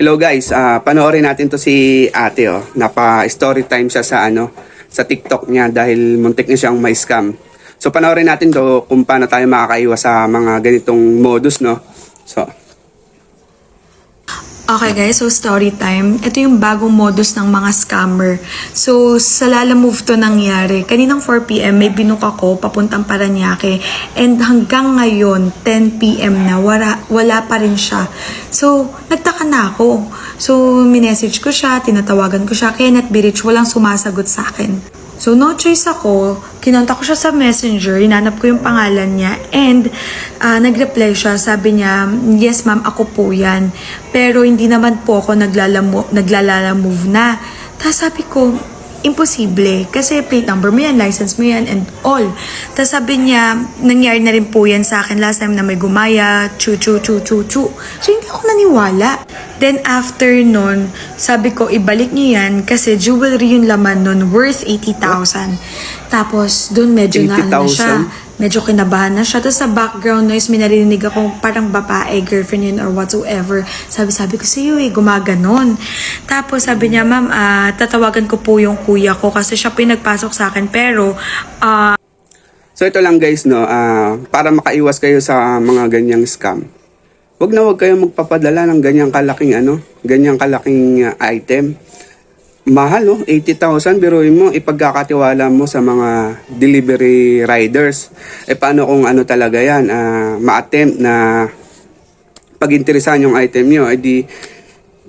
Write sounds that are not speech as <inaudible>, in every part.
Hello guys, ah panoorin natin to si ate oh. Napa story time siya sa ano sa TikTok niya dahil muntik na siyang may scam. So panoorin natin to kung paano tayo makakaiwas sa mga ganitong modus no. So Okay guys, so story time. Ito yung bagong modus ng mga scammer. So, sa Lala Move to nangyari. Kaninang 4pm, may binuk ako papuntang Paranaque. And hanggang ngayon, 10pm na, wala, wala pa rin siya. So, nagtaka na ako. So, minessage ko siya, tinatawagan ko siya. Kenneth Birich, walang sumasagot sa akin. So, no choice ako. Kinontak ko siya sa messenger. Hinanap ko yung pangalan niya. And, ah, nag-reply siya. Sabi niya, yes ma'am, ako po yan. Pero hindi naman po ako naglalamo, naglalala-move na. Tapos sabi ko, imposible. Kasi plate number mo yan, license mo yan, and all. Tapos sabi niya, nangyari na rin po yan sa akin last time na may gumaya, chu chu chu chu chu. So hindi ako naniwala. Then after nun, sabi ko, ibalik niyo yan kasi jewelry yung laman nun worth 80,000. Tapos doon medyo na ano siya 80,000? Medyo kinabahan na siya. Tapos sa background noise, may narinig ako parang babae, girlfriend yun or whatsoever. Sabi-sabi ko sa'yo eh, gumaganon. Tapos sabi niya, ma'am, ah, tatawagan ko po yung kuya ko kasi siya po yung nagpasok sa akin. Pero, ah, So ito lang guys no, ah, para makaiwas kayo sa mga ganyang scam. Huwag na huwag kayong magpapadala ng ganyang kalaking ano, ganyang kalaking ah, item. Mahal oh, 80,000 biruin mo ipagkakatiwala mo sa mga delivery riders. Eh paano kung ano talaga 'yan, ah, ma-attempt na pag-interesan yung item nyo, eh di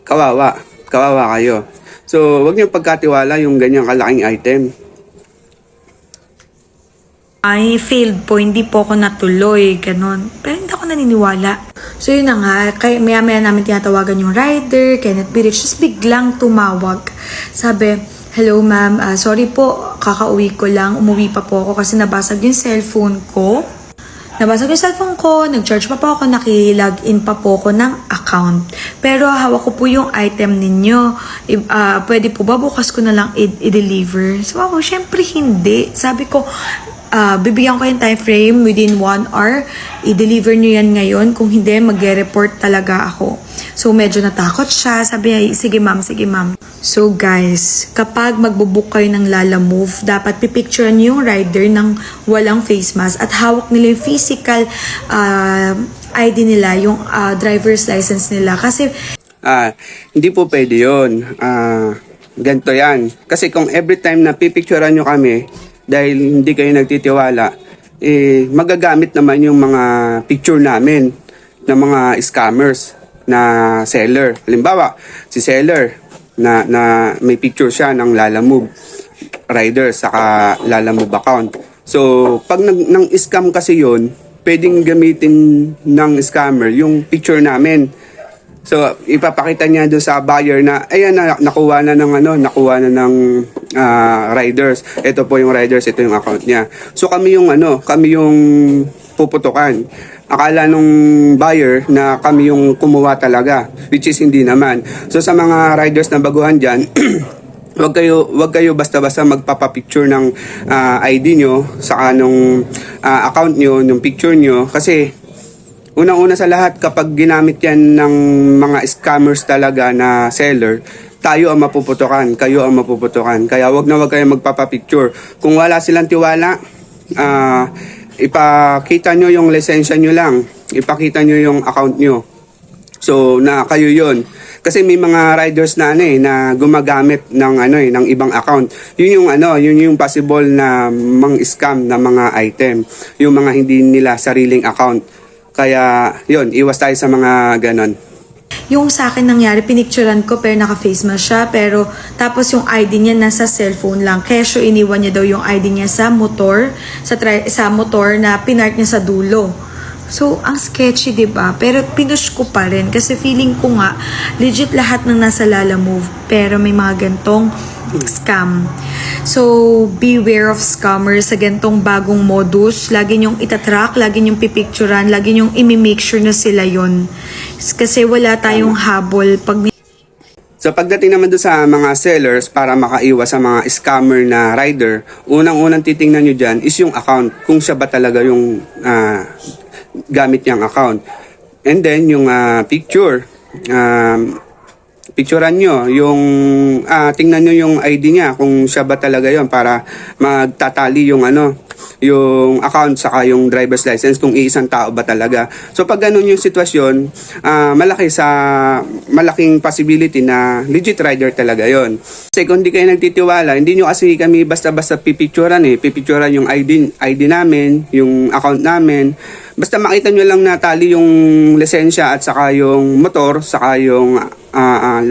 kawawa, kawawa kayo. So, wag niyo pagkatiwala yung ganyang kalaking item. Ay failed po, hindi po ako natuloy, ganon. Pero hindi ako naniniwala. So yun na nga, kaya maya maya namin tinatawagan yung rider, Kenneth Birich, just biglang tumawag. Sabi, hello ma'am, ah, sorry po, kakauwi ko lang, umuwi pa po ako kasi nabasag yung cellphone ko. Nabasag yung cellphone ko, nag-charge pa po ako, naki-login pa po ako ng account. Pero hawak ko po yung item ninyo. I- ah, pwede po ba bukas ko na lang i- i-deliver? So ako, syempre hindi. Sabi ko, ah, bibigyan ko yung time frame within one hour. I-deliver nyo yan ngayon. Kung hindi, mag-report talaga ako. So, medyo natakot siya. Sabi niya, sige ma'am, sige ma'am. So, guys, kapag magbubook kayo ng Lala Move, dapat pipicturean nyo yung rider ng walang face mask at hawak nila yung physical ah, ID nila, yung ah, driver's license nila. Kasi Ah, hindi po pwede yun. Ah, ganito yan. Kasi kung every time na pipicturean nyo kami, dahil hindi kayo nagtitiwala, eh, magagamit naman yung mga picture namin ng mga scammers na seller. Halimbawa, si seller na, na may picture siya ng Lalamove rider saka Lalamove account. So, pag nag, nang scam kasi yon pwedeng gamitin ng scammer yung picture namin. So, ipapakita niya doon sa buyer na, ayan na, nakuha na ng ano, nakuha na ng ah, riders. Ito po yung riders, ito yung account niya. So, kami yung ano, kami yung puputukan. Akala nung buyer na kami yung kumuha talaga, which is hindi naman. So, sa mga riders na baguhan dyan, <clears throat> Wag kayo wag kayo basta-basta magpapa-picture ng ah, ID nyo sa anong ah, account nyo, ng picture nyo kasi Unang-una sa lahat, kapag ginamit yan ng mga scammers talaga na seller, tayo ang mapuputukan, kayo ang mapuputukan. Kaya wag na wag kayo magpapapicture. Kung wala silang tiwala, ah, ipakita nyo yung lisensya nyo lang. Ipakita nyo yung account nyo. So, na kayo yon Kasi may mga riders na ano eh, na gumagamit ng ano eh, ng ibang account. Yun yung ano, yun yung possible na mang scam na mga item. Yung mga hindi nila sariling account. Kaya, yun, iwas tayo sa mga ganon. Yung sa akin nangyari, pinicturean ko pero naka-face mask siya. Pero tapos yung ID niya nasa cellphone lang. Kesyo iniwan niya daw yung ID niya sa motor, sa, tri- sa motor na pinark niya sa dulo. So, ang sketchy, 'di ba? Pero pinush ko pa rin kasi feeling ko nga legit lahat ng nasa Lala Move pero may mga gantong scam. So, beware of scammers sa gantong bagong modus. Lagi niyong itatrack, lagi niyong pipicturean, lagi niyong imi-make sure na sila yon. Kasi wala tayong habol pag So pagdating naman doon sa mga sellers para makaiwas sa mga scammer na rider, unang-unang titingnan nyo dyan is yung account. Kung siya ba talaga yung ah, gamit niyang account. And then yung ah, picture. Um, picturean nyo yung ah, tingnan nyo yung ID niya kung siya ba talaga yon para magtatali yung ano yung account saka yung driver's license kung iisang tao ba talaga. So pag ganun yung sitwasyon, ah, malaki sa malaking possibility na legit rider talaga yon. Kasi kung hindi kayo nagtitiwala, hindi nyo kasi kami basta-basta pipicturean eh. Pipicturean yung ID, ID namin, yung account namin. Basta makita nyo lang na tali yung lisensya at saka yung motor, saka yung ah, ah,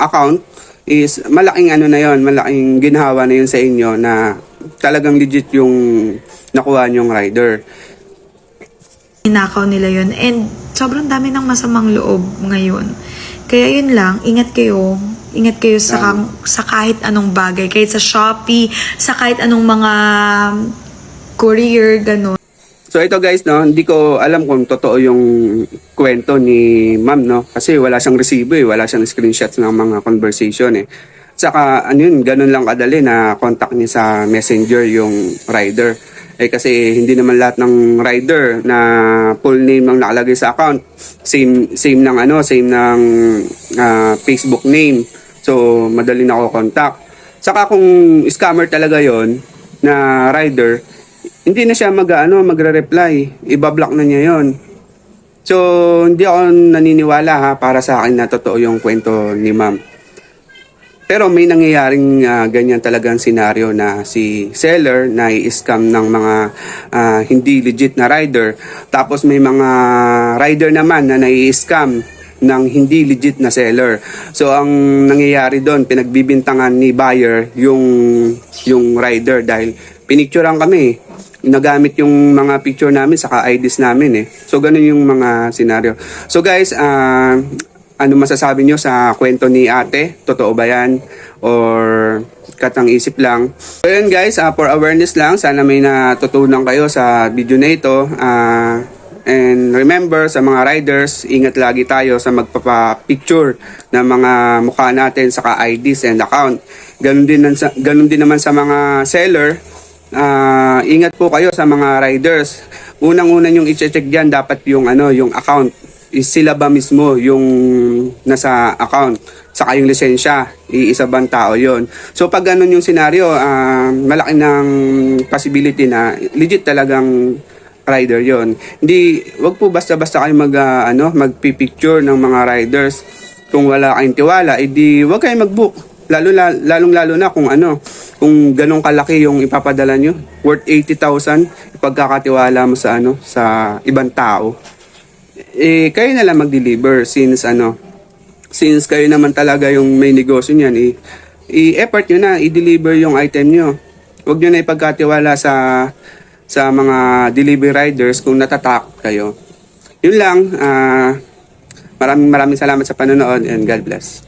account is malaking ano na yon, malaking ginhawa na yun sa inyo na talagang legit yung nakuha nyong rider. Ninakaw nila yun. And sobrang dami ng masamang loob ngayon. Kaya yun lang, ingat kayo. Ingat kayo sa, kang- sa kahit anong bagay. Kahit sa Shopee, sa kahit anong mga courier, ganun. So ito guys, no, hindi ko alam kung totoo yung kwento ni ma'am, no? Kasi wala siyang resibo eh, wala siyang screenshots ng mga conversation eh. Saka ano yun, ganun lang kadali na contact niya sa messenger yung rider. Eh kasi hindi naman lahat ng rider na full name ang nakalagay sa account. Same same ng ano, same ng ah, Facebook name. So madali na ako contact. Saka kung scammer talaga yon na rider, hindi na siya mag ano, magre-reply. Iba-block na niya 'yon. So, hindi ako naniniwala ha para sa akin na totoo yung kwento ni ma'am. Pero may nangyayaring ah, ganyan talagang senaryo na si seller na i-scam ng mga ah, hindi legit na rider. Tapos may mga rider naman na nai-scam ng hindi legit na seller. So ang nangyayari doon, pinagbibintangan ni buyer yung yung rider dahil pinicturean kami. Nagamit yung mga picture namin saka IDs namin eh. So ganun yung mga senaryo. So guys, ah ano masasabi nyo sa kwento ni ate? Totoo ba yan? Or katang isip lang? So yun guys, ah, for awareness lang, sana may natutunan kayo sa video na ito. Ah, and remember sa mga riders, ingat lagi tayo sa magpapa-picture ng mga mukha natin saka IDs and account. Ganun din, sa, ganun din naman sa mga seller, Ah, ingat po kayo sa mga riders. Unang-una yung i-check diyan dapat yung ano, yung account. Is sila ba mismo yung nasa account saka yung lisensya, iisa bang tao yon. So pag ganun yung senaryo, ah, malaki ng possibility na legit talagang rider yon. Hindi wag po basta-basta kayo mag ah, ano, magpi-picture ng mga riders. Kung wala kayong tiwala, edi wag kayong mag-book lalo lalong lalo na kung ano kung ganong kalaki yung ipapadala nyo worth 80,000 ipagkakatiwala mo sa ano sa ibang tao. Eh kayo na lang mag-deliver since ano since kayo naman talaga yung may negosyo niyan eh, i-effort nyo na i-deliver yung item nyo. Huwag nyo na ipagkatiwala sa sa mga delivery riders kung natatakot kayo. Yun lang ah maraming maraming salamat sa panonood and God bless